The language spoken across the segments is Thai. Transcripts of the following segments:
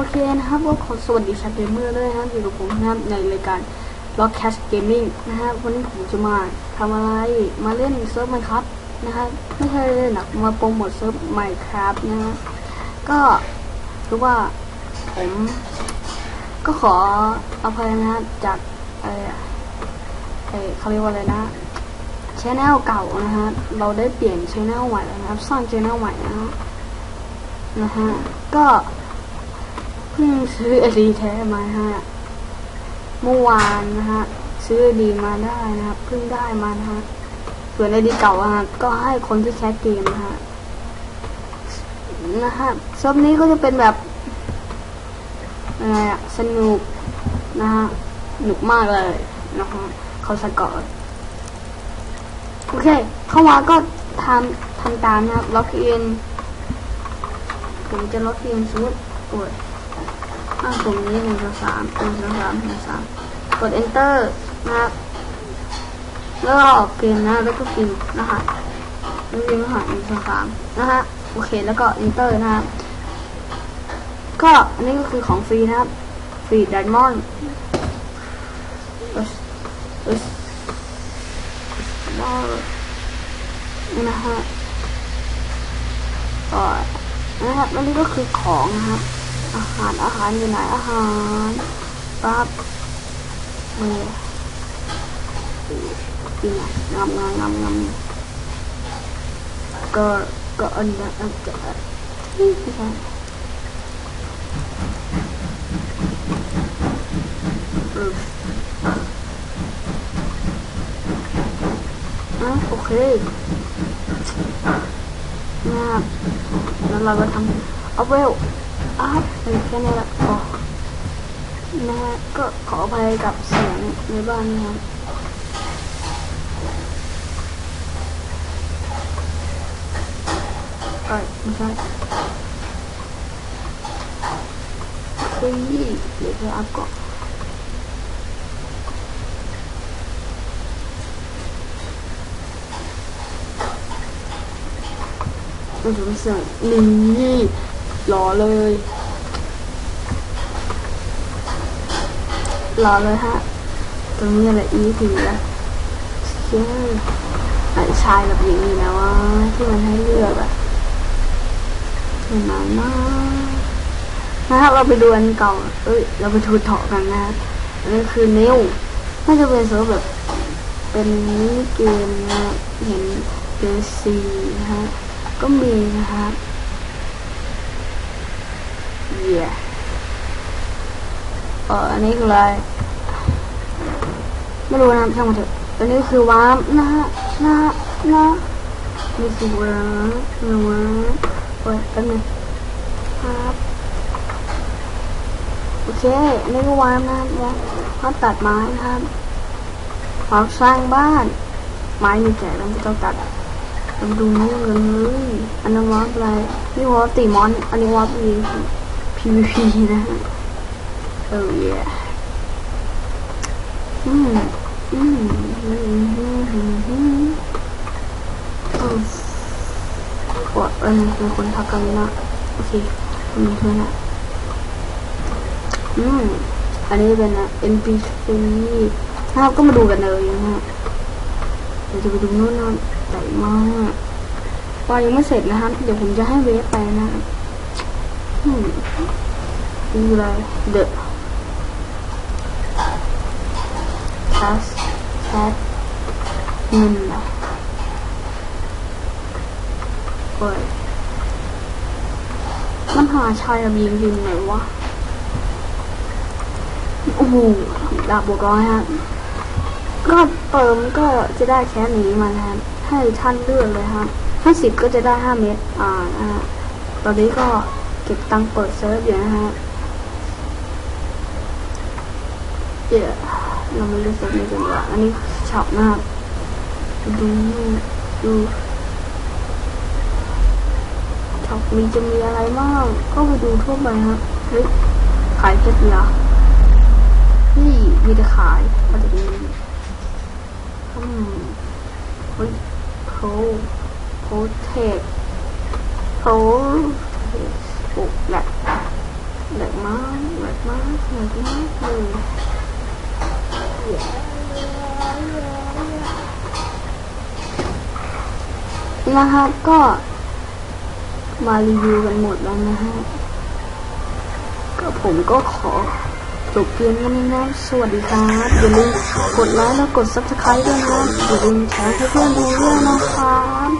โอเคนะครับก็ขอสวัสดีชาวเกมเมอร์ด้วยนะครับอยู่กับผมนะครับในรายการ Rock Cash Gaming นะครับวันนี้ผมจะมาทำอะไรมาเล่นเซิร์ฟ Minecraft นะครับไม่ใช่เล่นหรอกมาโปรโมทเซิร์ฟ Minecraft นะฮะก็คือว่าผมก็ขออภัยนะจากเออเออเขาเรียกว่าอะไรนะชแนลเก่านะฮะเราได้เปลี่ยนชแนลใหม่แล้วนะครับสร้างชแนลใหม่นะฮะนะฮะก็ พิ่งซื้ออดีแท้มาฮะ เมื่อวานนะฮะ ซื้ออดีมาได้นะครับเพิ่งได้มานะฮะ ส่วนไอดีเก่าอะฮะก็ให้คนที่แคสเกมนะฮะ นะฮะซิร์ฟนี้ก็จะเป็นแบบอะไรอะสนุกนะฮะสนุกมากเลยนะฮะเขาสกอร์โอเค เข้ามาก็ทำทำตามนะครับล็อกอิน ผมจะล็อกอินสมมติกดข้างตรงนี้หนึ่งสองสามหนึ่งสองสามหนึ่งสามกด enter นะครับแล้วก็ออกเกมนะแล้วก็พิมพ์รหัสแล้วพิมพ์รหัสหนึ่งสองสามนะฮะโอเคแล้วก็ enter นะครับก็อันนี้ก็คือของฟรีนะครับฟรีดิมอนด์นะฮะก็นะครับอันนี้ก็คือของนะครับ อาหารอาหารอยู่ไหนอาหารปั๊บเมื่อกินงามงามงามงามก็ก็อันนี้อันจะนี่ไม่ใช่อืมอะโอเคนะครับแล้วเราก็ทำเอาเวล อัพเป็นแค่นี้แหละพอนะฮะก็ขออภัยกับเสียงในบ้านนะครับเอ้ยไม่ใช่เฮ้ยเดี๋ยวจะอัพก่อนมันจะเสียงนี่อเลยรอเลยฮะ ตรงนี้อะไรอีทีละเชื่อไอ้ชายแบบอย่างนี้นะว่าที่มันให้เลือกอะเห็นไหมนะนะครับเราไปดูอันเก่า เอ้ย เราไปดูเถาะกันนะอันนี้คือนิ้วน่าจะเป็นเซิร์ฟแบบ เป็นเกมนะเห็นเป็นซีนะฮะก็มีนะครับ เย่เอออันนี้คืออะไร ไม่รู้นะช่างมันเถอะอันนี้คือวาร์มนะฮะนะฮะนะนี่คือวาร์มนะวาร์มโอ้ยแป๊บนึงครับโอเคอันนี้ก็วาร์มนะวาร์มตัดไม้นะครับวามสร้างบ้าน ไม้มีแก่แล้วไม่ต้องตัดเราดูนู่นกันเลยอันนั้นวาร์ปอะไรนี่วาร์ปตีมอน อันนี้วาร์ปอีก PVP นะฮะ oh yeah อืมอืมอืมอืมอืมอืมอืมกดเออเป็นคนทักกันนะโอเคมีเพื่อนอะอืมอันนี้เป็นอะ NPC นะครับก็มาดูกันเลยนะฮะเดี๋ยวจะไปดูนู่นนะใหญ่มากวายังไม่เสร็จนะครับเดี๋ยวผมจะให้เวฟไปนะครับ อืมดูอะไรเดอะคัสแคทเงินนะเปิดมันหาชายระเบียงยิงไหนวะ โอ้โหดาบบวกร้อยฮะ ก็เติมก็จะได้แค่นี้มาแทนให้ท่านเลือกเลยครับ ให้สิบก็จะได้ห้าเมตร อ่านะฮะตอนนี้ก็ ก็บตังเปิดเซิร์ฟอยู่นะฮะเดี๋ยวเราไม่รู้สึกไม่กันว่าอันนี้ช็อปนะครับดูดูช็อปมีจะมีอะไรบ้างก็ไปดูทั่วไปครับเฮ้ยขายเพชรเหรอนี่มีแต่ขายมาจากนี้อืมเฮ้ยโพโพเทคโพโอ้แหละ แหลกมากแหลกมากแหลกมากเลยนะครับก็มารีวิวกันหมดแล้วนะฮะก็ผมก็ขอจบเพียงแค่นี้นะสวัสดีครับ อย่าลืมกดไลค์และกด subscribe ด้วยนะอย่าลืมแชร์ให้เพื่อนดูด้วยนะครับ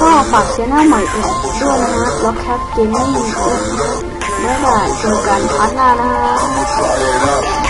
ก็ฝากเชียร์หน้าใหม่อีกด้วยนะฮะล็อกแคปเกมมิ่งบ๊า ยบายเจอกันพาร์ทหน้านะฮะ